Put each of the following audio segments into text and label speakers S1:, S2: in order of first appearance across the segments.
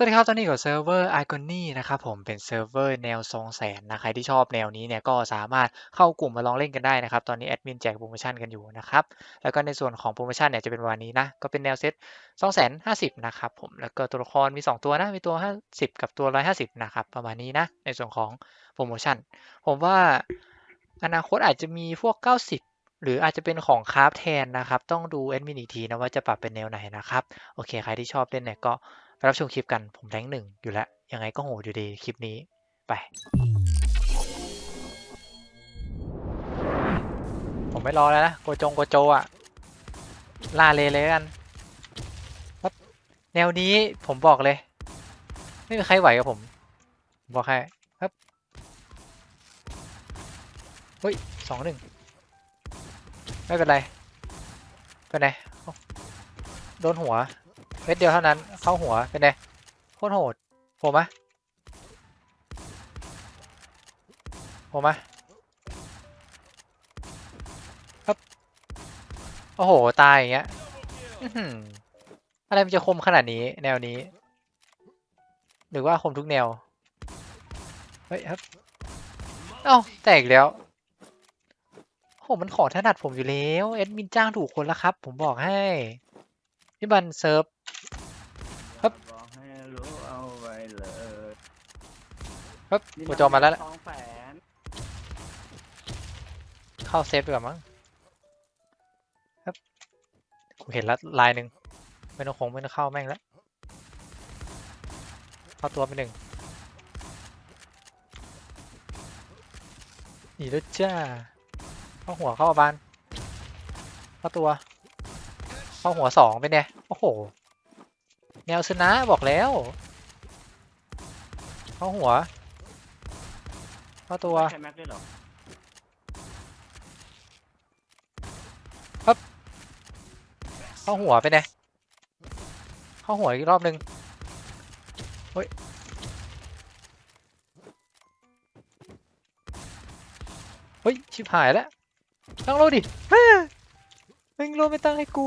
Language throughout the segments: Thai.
S1: สวัสดีครับ ตอนนี้กับเซิร์ฟเวอร์ Agony นะครับผมเป็นเซิร์ฟเวอร์แนวทรงแสนนะใครที่ชอบแนวนี้เนี่ยก็สามารถเข้ากลุ่มมาลองเล่นกันได้นะครับ ตอนนี้แอดมินแจกโปรโมชั่นกันอยู่นะครับ แล้วก็ในส่วนของโปรโมชั่นเนี่ยจะเป็นวันนี้นะ ก็เป็นแนวเซต2 5 0 0นะครับผม แล้วก็ตัวละครมี 2 ตัวนะ มีตัว 50 กับตัว 150 นะครับ ประมาณนี้นะ ในส่วนของโปรโมชั่น ผมว่าอนาคตอาจจะมีพวก 90หรืออาจจะเป็นของคราฟแทนนะครับ ต้องดูแอดมินอีกทีนะว่าจะปรับเป็นแนวไหนนะครับ โอเค ใครที่ชอบเล่นเนี่ยก็ ไปรับชมคลิปกันผมแรงหนึ่งอยู่แล้ว ยังไงก็โหดอยู่ดีคลิปนี้ไป ผมไม่รอแล้วนะ โกจงโกโจอะ ล่าเลยเลยกัน แนวนี้ผมบอกเลย ไม่มีใครไหวกับผม บอกให้ครับเฮ้ยสองหนึ่งไม่เป็นไรเป็นไงโดนหัว เม็ดเดียวเท่านั้นเข้าหัวเป็นไงโคตรโหดโผล่มาโผล่มาครับโอ้โห ตายอย่างเงี้ยอะไรมันจะคมขนาดนี้ แนวนี้ หรือว่าคมทุกแนว เฮ้ยครับเอ้าแตกแล้วโหมันของถนัดผมอยู่แล้วแอดมินจ้างถูกคนแล้วครับ ผมบอกให้นี่มันเซิร์ฟ ครับ
S2: กู
S1: จอมาแล้วแหละ
S2: สองแสน
S1: เข้าเซฟดีกว่ามั้งครับกูเห็นแล้วลายหนึ่งไม่ต้องคงไม่ต้องเข้าแม่งแล้วเข้าตัวไปหนึ่งหนีแล้วจ้าเข้าหัวเข้าบานเข้าตัว เข้าหัวสองเป็นไงโอ้โหแนวชนะบอกแล้ว เข้าหัว เข้าตัว
S2: ใช่แม็กด้วยเหรอ
S1: เข้าหัวไปไงเข้าหัวอีกรอบหนึ่งเฮ้ยเฮ้ยชิบหายแล้วตั้งโลดิเฮ้ยมึงโลไม่ตั้งให้กู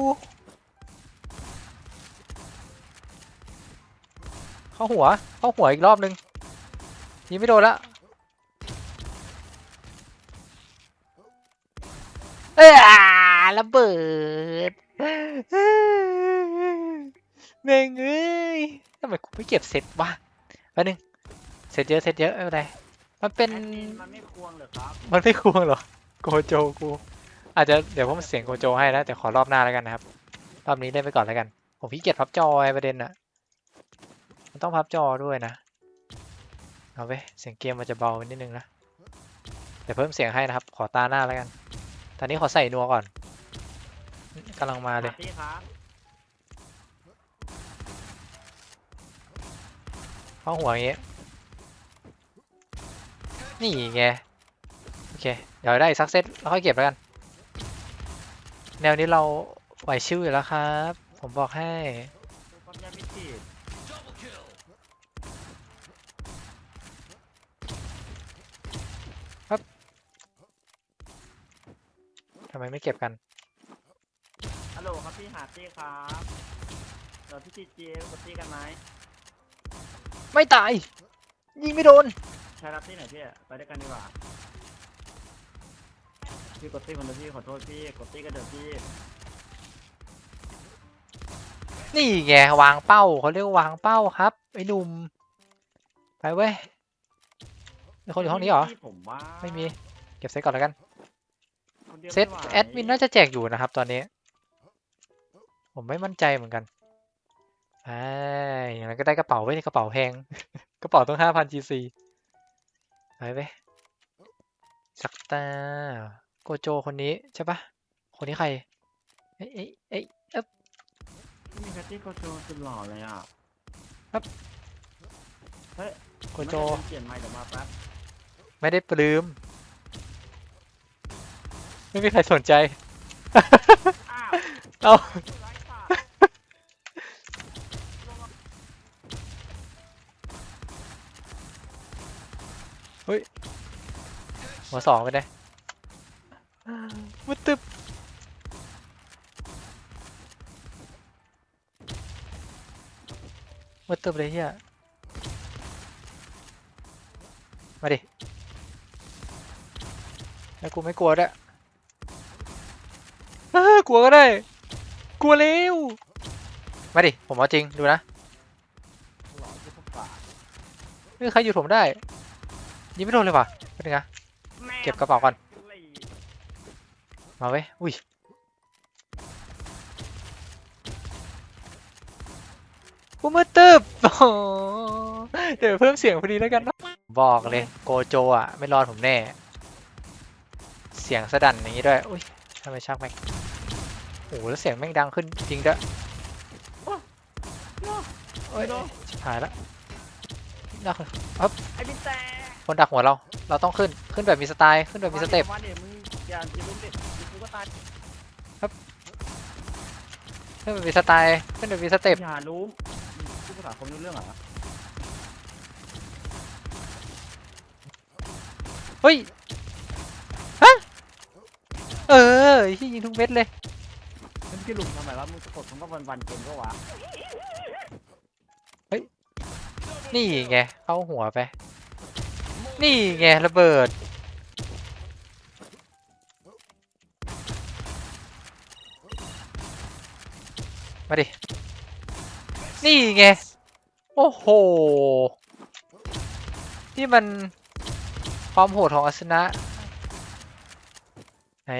S1: เข้าหัว เข้าหัวอีกรอบหนึ่งยิงไม่โดนละ ระเบิดแม่งเอ้ยทำไมกูไม่เก็บเซตวะแป๊บนึงเซตเยอะเซตเยอะไม่เป็นไรมันเป็น
S2: แอดมินมันไม่ควงเหรอครับ
S1: มันไม่ควงหรอ โกโจกู อาจจะเดี๋ยวผมเสียงโกโจให้นะแต่ขอรอบหน้าแล้วกันนะครับ รอบนี้เล่นไปก่อนแล้วกัน ผมขี้เกียจพับจอไอ้ประเด็นอะมันต้องพับจอด้วยนะ เอาไปเสียงเกมมันจะเบาไปนิดนึงนะ เดี๋ยวเพิ่มเสียงให้นะครับ ขอตาหน้าแล้วกัน ตอนนี้ขอใส่นัวก่อน กำลังมาเลย
S2: พี่ครับ
S1: เข้าหัวอย่างงี้นี่ไงโอเค เดี๋ยวได้อีกสักเซตแล้วค่อยเก็บแล้วกัน แนวนี้เราไหวชิวอยู่แล้วครับ ผมบอกให้
S2: ความยากพิจิ
S1: ทำไมไม่เก็บกัน
S2: ฮัลโหลครับพี่หาตี้ครับเดี๋ยวพี่จีเจกดตี้กันไหม
S1: ไม่ตาย ยิงไม่โดน
S2: ใช้รับตี้หน่อยพี่ไปด้วยกันดีกว่าพี่กดตี้คนเดียวพี่ขอโทษพี่กดตี้กันเดี๋ยวพี่
S1: นี่ไงวางเป้าเขาเรียกว่าวางเป้าครับไอ้หนุ่มไปเว้ยมีคนอยู่ห้องนี้เหรอ
S2: พี่ผมว่า
S1: ไม่มี เก็บเซตก่อนแล้วกัน
S2: คนดียว
S1: เซต
S2: ไไหว
S1: แอดมินน่าจะแจกอยู่นะครับตอนนี้ ผมไม่มั่นใจเหมือนกันไอ้ยอย่างนั้นก็ได้กระเป๋าไว้ในกระเป๋าแพง กระเป๋าต้องห้าพัน GC ไปไปสักตาโกโจคนนี้ใช่ปะคนนี้ใคร เอ้ยเอ้ยเอ้ยเอ๊บ
S2: พี่มีแคตตี้โกโจสุดหล่อเลยอะ
S1: ครับ
S2: เฮ้ย
S1: โกโจ
S2: ไม่ได้เปลี่ยนไมค์เดี๋ยวมาแป๊บ
S1: ไม่ได้ปลืมไม่มีใครสนใจ
S2: อ้าว
S1: เอา หัวสองไปเลยมุดตึบมืดตึบเลยเฮียมาดิ แล้วกูไม่กลัวด้วยเอ้อกลัวก็ได้ กลัวเร็ว มาดิ ผมเอาจริง ดูนะ
S2: หลอนที่พวกป่า
S1: ไม่มีใครหยุดผมได้ ยิงไม่โดนเลยว่ะเป็นไง เก็บกระเป๋าก่อน มาเว้ย อุ้ย กูมืดตึบเดี๋ยวเพิ่มเสียงพอดีแล้วกันเนอะบอกเลย โกโจอะ ไม่รอดผมแน่ เสียงสะดันอย่างนี้ด้วย อุ้ยทำไมชักแม็กโอ้โหแล้วเสียงแม่งดังขึ้นจริงด้วยโอ้ยชิบหายแล้วดัก
S2: ไอ้พี่แต่
S1: คนดักหัวเรา เราต้องขึ้น ขึ้นแบบมีสไตล์ ขึ้นแบบมีสเต็ป
S2: มาเดี๋ยวมึงอย่าอย่าลุกเด็ดกูก็ตาย
S1: ขึ้นแบบมีสไตล์ ขึ้นแบบมีสเต็ป
S2: อย่ารู้พูดภาษาคนไม่รู้เรื่องเหรอ
S1: เฮ้ย ฮะ เออที่ยิงทุกเม็ดเลย
S2: มึงพี่ลุงทำไมวะมึงสะกดมึงก็วันวันๆเกินก็วะ
S1: นี่ไง เข้าหัวไป นี่ไงระเบิด มาดิ นี่ไง โอ้โหนี่มันความโหดของอาสนะ ไหน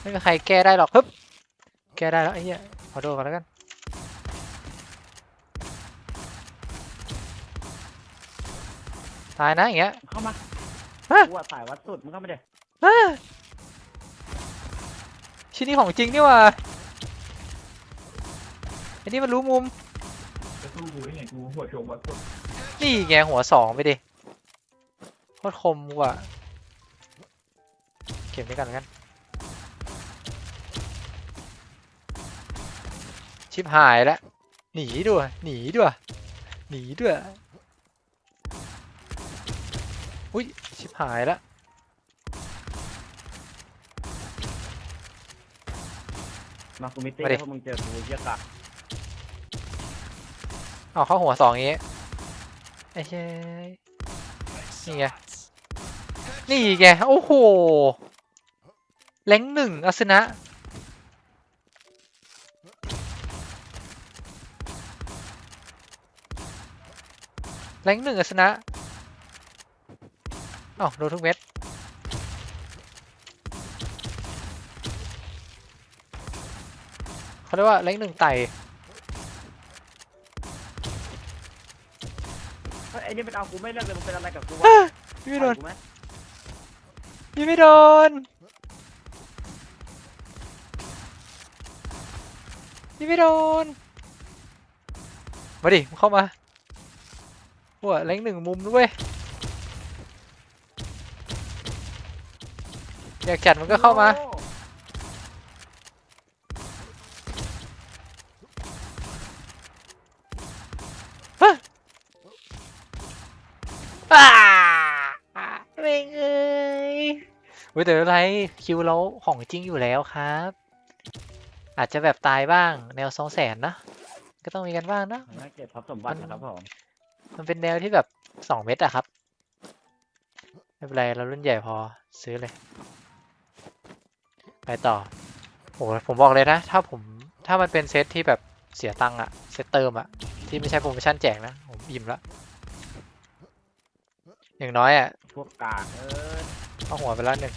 S1: ไม่มีใครแก้ได้หรอกฮึบแก้ได้แล้วไอ้เหี้ยขอโทษกันแล้วกัน ตายนะอย่างเงี้ย
S2: เข้ามา
S1: ฮะ
S2: กูอะสายวัดสุดมึงเข้ามาเดี๋ยว
S1: อ้าชิ้นนี้ของจริงนี่หว่าอันนี้มันรู้มุม
S3: จะสู้กูได้ไงกูหัวโจมวัดสุด
S1: นี่ไงหัวสองไปดิโคตรคมว่ะเก็บด้วยกันแล้วกัน ชิบหายแล้วหนีด้วย หนีด้วย หนีด้วย อุ้ย ชิบหายแล้ว
S2: มากูมิตี้
S1: มาดิ
S2: แล้วพวกมึงเจอกูเยี่ยกะ
S1: เอาเข้าหัวสองอย่างงี้ไอ้เช่ยนี่ไง นี่ไง โอ้โหแรงหนึ่งอาสนะ แรงหนึ่งอาสนะเอ้าโดนทุกเม็ดเขาเรียกว่าแรงหนึ่งไต่
S2: เฮ้ยไอ้นี่มันเอากูไม่เลิกเลยมึงเป็นอะไรกับกูวะ
S1: ยิงไม่โดน
S2: ปล่อยกูไหม
S1: ยิงไม่โดนยิงไม่โดน มาดิมึงเข้ามาหัวแรงหนึ่งมุมด้วย อยากจัดมันก็เข้ามา
S2: โง่
S1: อ้าเม่งเอ้ยเว้ยแต่ไม่เป็นไรคิวเราของจริงอยู่แล้วครับ อาจจะแบบตายบ้าง แนวสองแสนนะ ก็ต้องมีกันบ้างนะ
S2: น่าเก็บทรัพย์สมบัตินะครับผม
S1: มันเป็นแนวที่แบบสองเม็ดอะครับ ไม่เป็นไร เรารุ่นใหญ่พอซื้อเลย ไปต่อโอ้ผมบอกเลยนะ ถ้าผมถ้ามันเป็นเซตที่แบบเสียตังค์อะเซตเติมอะที่ไม่ใช่โปรโมชั่นแจกนะ ผมอิ่มละอย่างน้อยอะ
S2: พวกกากเออ
S1: เอาหัวไปแล้วหนึ่ง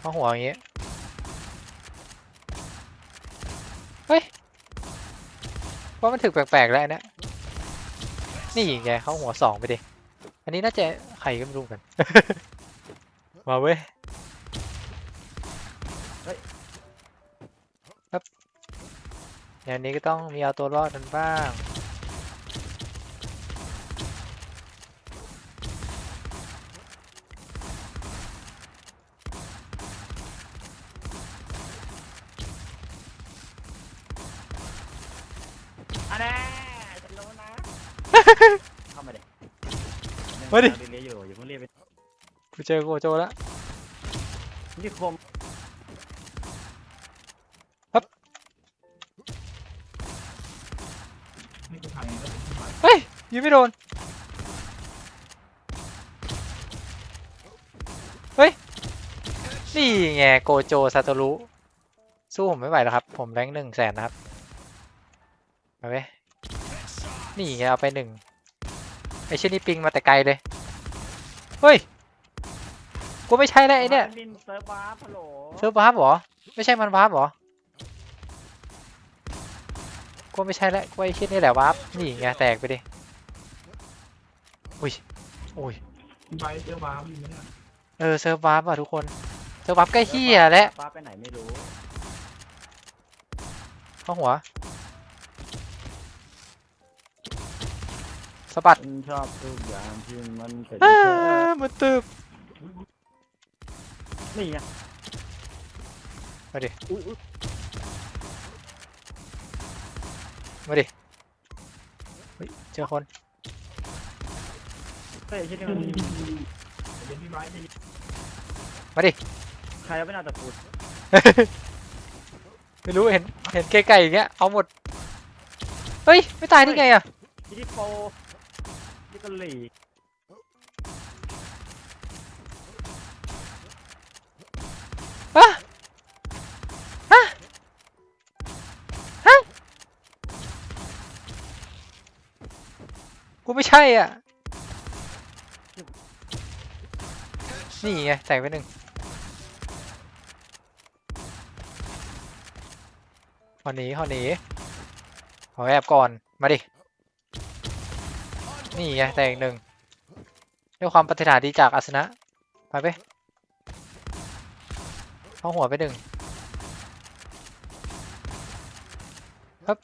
S1: เอาหัวอย่างงี้เฮ้ยว่ามันถึกแปลกๆแล้วอันเนะนี่ไงเขาหัวสองไปดิอั นนี้น่าจะใครก็ไม่รู้กัน มาเว้ยครับอย่างนี้ก็ต้องมีเอาตัวรอดกันบ้าง
S2: อันนี้ฉันรู้นะ เข้ามา เดี๋ยว
S1: มาดิ
S2: เรียอยู่อย่าเพิ่งเรียกไป
S1: กูเจอโกโจแล้ว
S2: นี่คม
S3: นี่กูถ่ายแล้วกูถ่าย
S1: เฮ้ยยิงไม่โดน เฮ้ย นี่ไงโกโจซาโตรุสู้ผมไม่ไหวแล้วครับ ผมแรงหนึ่งแสนนะครับมาเว้ยนี่ไงเอาไปหนึ่ง ไอเช่นนี่ปิงมาแต่ไกลเลย เฮ้ย กูไม่ใช่แล้วไอเนี่ย
S2: บินเซิร์ฟวาร์ปฮัลโหล
S1: เซิร์ฟวาร์ปเหรอ ไม่ใช่มันวาร์ปเหรอ กูไม่ใช่แล้วกูไอ้เช่นนี่แหละวาร์ปนี่ไงแตกไปดิ อุ้ย อุ้ย
S3: กูไปเจอว้าอยู่เนี่ย
S1: เออเซิร์ฟวาร์ปอะทุกคน เซิร์ฟวาร์ปใกล้เฮียแล้ว
S2: วาร์ปไปไหนไม่รู้
S1: เข้าหัว สะบัด
S2: ฉันชอบทุกอย่างที่มันเป็น
S1: อ้า
S2: เธอ
S1: มันตึบ
S2: นี่ไง
S1: มาดิ
S2: อุ๊ยอุ๊ย
S1: มาดิเฮ้ยเจอคน
S2: เฮ้ยที่นี่
S3: เดี๋
S2: มัน
S3: ยวพี่ไบร์ทจะ
S1: มาดิ
S2: ใครเอาไปเอาตะกรุด
S1: ไม่รู้เห็นเห็นไกลๆอย่างเงี้ยเอาหมด เฮ้ย ไม่ตายได้ไงอะ
S2: ที่ที่โปที่ กะหรี่
S1: อะอะฮะกูไม่ใช่อะ นี่ไงแตกไปหนึ่งขอหนีขอหนีขอแอบก่อน มาดิ นี่ไงแตกอีกหนึ่งด้วยความปรารถนาดีจากอาสนะไปไปเข้าหัวไปหนึ่งครับ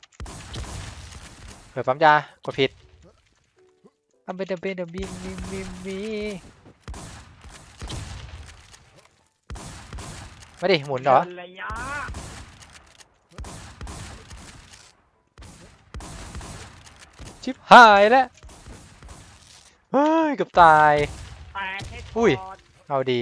S1: เปิดปั๊มยากดผิดอัมเบดเบเดบิมบิมบิมบีมาดิหมุนเหรอชิบหายแล้ว ฮ้ยเกือบตาย
S2: แตกให้
S1: อุ้ย
S2: ถอด
S1: เอาดี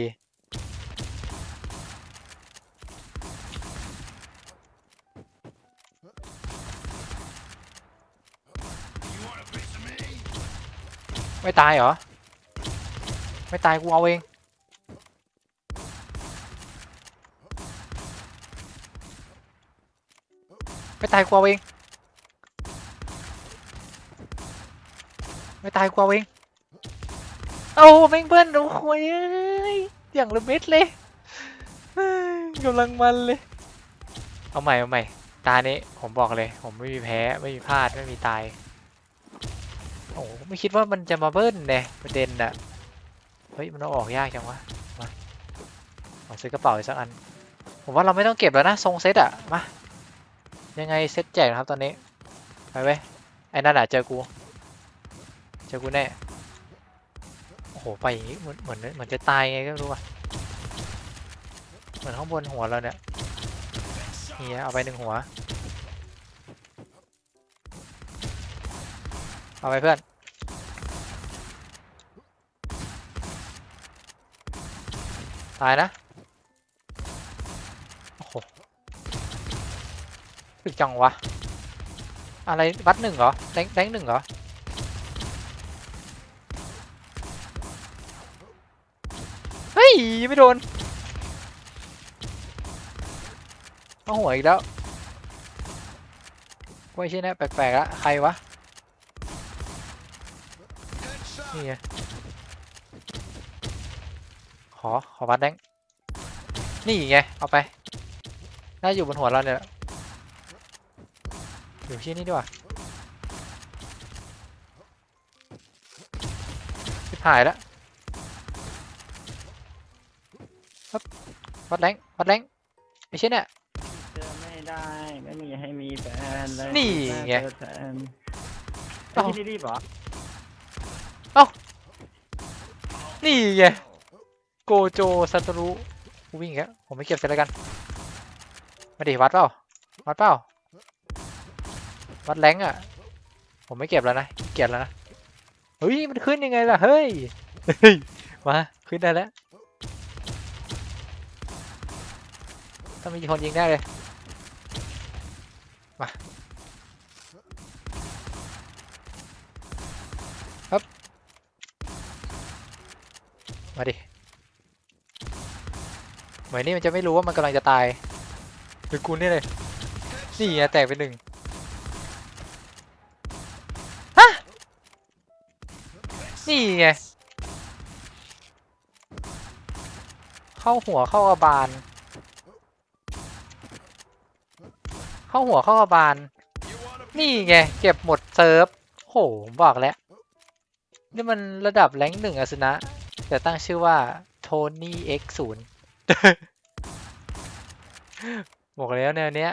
S1: ไม่ตายเหรอ ไม่ตายกูเอาเอง ไม่ตายกูเอาเอง ไม่ตายกูเอาเอง โอ้แม่งเบิ้ลโอ้โหยอย่างละเม็ดเลยกำลังมันเลย เอาใหม่เอาใหม่ ตานี้ผมบอกเลย ผมไม่มีแพ้ไม่มีพลาดไม่มีตาย โอ้โหไม่คิดว่ามันจะมาเบิ้ลเนี่ยประเด็นอะเฮ้ยมันเอาออกยากจังวะ มาขอซื้อกระเป๋าอีกสักอัน ผมว่าเราไม่ต้องเก็บแล้วนะทรงเซตอะมา ยังไงเซตแจกนะครับตอนนี้ ไปเว้ยไอ้นั่นอะเจอกู เจอกูแน่ โอ้โหไปอย่างงี้เหมือนเหมือนเหมือนจะตายไงก็ไม่รู้ว่ะเหมือนข้างบนหัวเราเนี่ยนี่เอาไปหนึ่งหัว เอาไปเพื่อนตายนะโอ้โหถึกจังวะอะไรวัดหนึ่งเหรอแรงแรงหนึ่งเหรอ ฮ้ยไม่โดนเอาหัวอีกแล้วไว้ใช่แน่แปลกๆละใครวะนี่ไงขอขอวัดแดงนี่ไงเอาไปน่าอยู่บนหัวเราเนี่ยอยู่ที่นี่ดีกว่าหายแล้ว วัดแรงวัดแรงไอ้เช่นเนี่ย
S2: เจอไม่ได้ ไม่มีให้มีแฟนเลย
S1: นี่ไง
S2: เจอแฟน
S1: เอ้า
S2: ไอ้ที่นี่รีบเหรอ
S1: นี่ไงโกโจซันตรุกูวิ่งอีกแล้วผมไม่เก็บเสร็จแล้วกันมาดิวัดเปล่าวัดเปล่าวัดแรงอะ ผมไม่เก็บแล้วนะขี้เกียจแล้วนะเฮ้ยมันขึ้นยังไงล่ะเฮ้ยเฮ้ยมาขึ้นได้แล้ว ต้องมีคนยิงแน่เลย มาครับมาดิเหมือนนี่มันจะไม่รู้ว่ามันกำลังจะตาย หรือกูนี่เลย นี่ไงแตกไปหนึ่งฮะนี่ไง เข้าหัวเข้ากระบาล เข้าหัวเข้ากระบาล นี่ไง เก็บหมดเซิร์ฟโหผมบอกแล้ว นี่มันระดับแรงหนึ่งอะสินะแต่ตั้งชื่อว่าโทนี่ X ศูนย์บอกแล้วแนวเนี้ย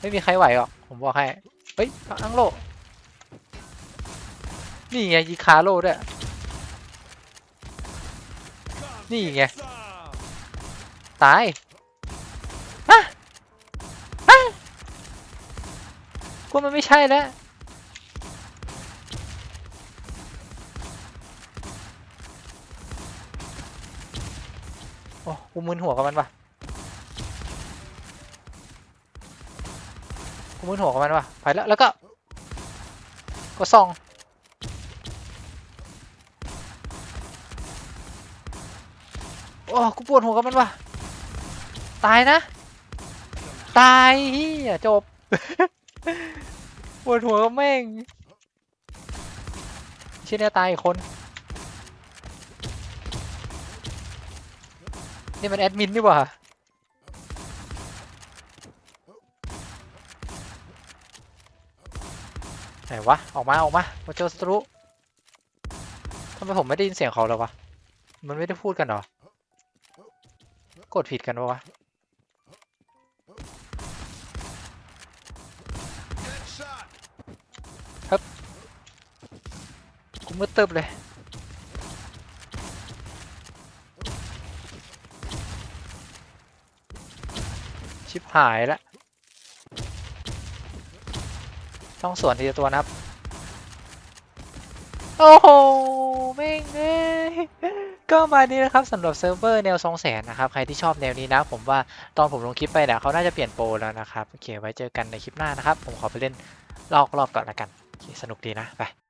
S1: ไม่มีใครไหวหรอก ผมบอกให้ เฮ้ยอังโล นี่ไงยีคาโลด้วย นี่ไง ตาย กูมันไม่ใช่แล้วโอ้กูมึนหัวกับมันปะกูมึนหัวกับมันปะไปแล้ว แล้วก็ ก็ส่องโอ้กูปวดหัวกับมันวะตายนะ ตายเฮียจบ ปวดหัวกับแม่งชิ้นนี้ตายอีกคน นี่มันแอดมินนี่หว่าไหนวะ ออกมา ออกมามาเจอศัตรูทำไมผมไม่ได้ยินเสียงเขาเลยวะ มันไม่ได้พูดกันเหรอ กดผิดกันปะวะ มืดตึบเลยชิบหายแล้วต้องสวนทีละตัวนะครับ โอ้โหแม่งเอ้ยก็มานี้นะครับสำหรับเซิร์ฟเวอร์แนวสองแสนนะครับ ใครที่ชอบแนวนี้นะ ผมว่าตอนผมลงคลิปไปเนี่ยเขาน่าจะเปลี่ยนโปรแล้วนะครับ โอเคไว้เจอกันในคลิปหน้านะครับ ผมขอไปเล่นลอกรอบก่อนละกัน สนุกดีนะ ไป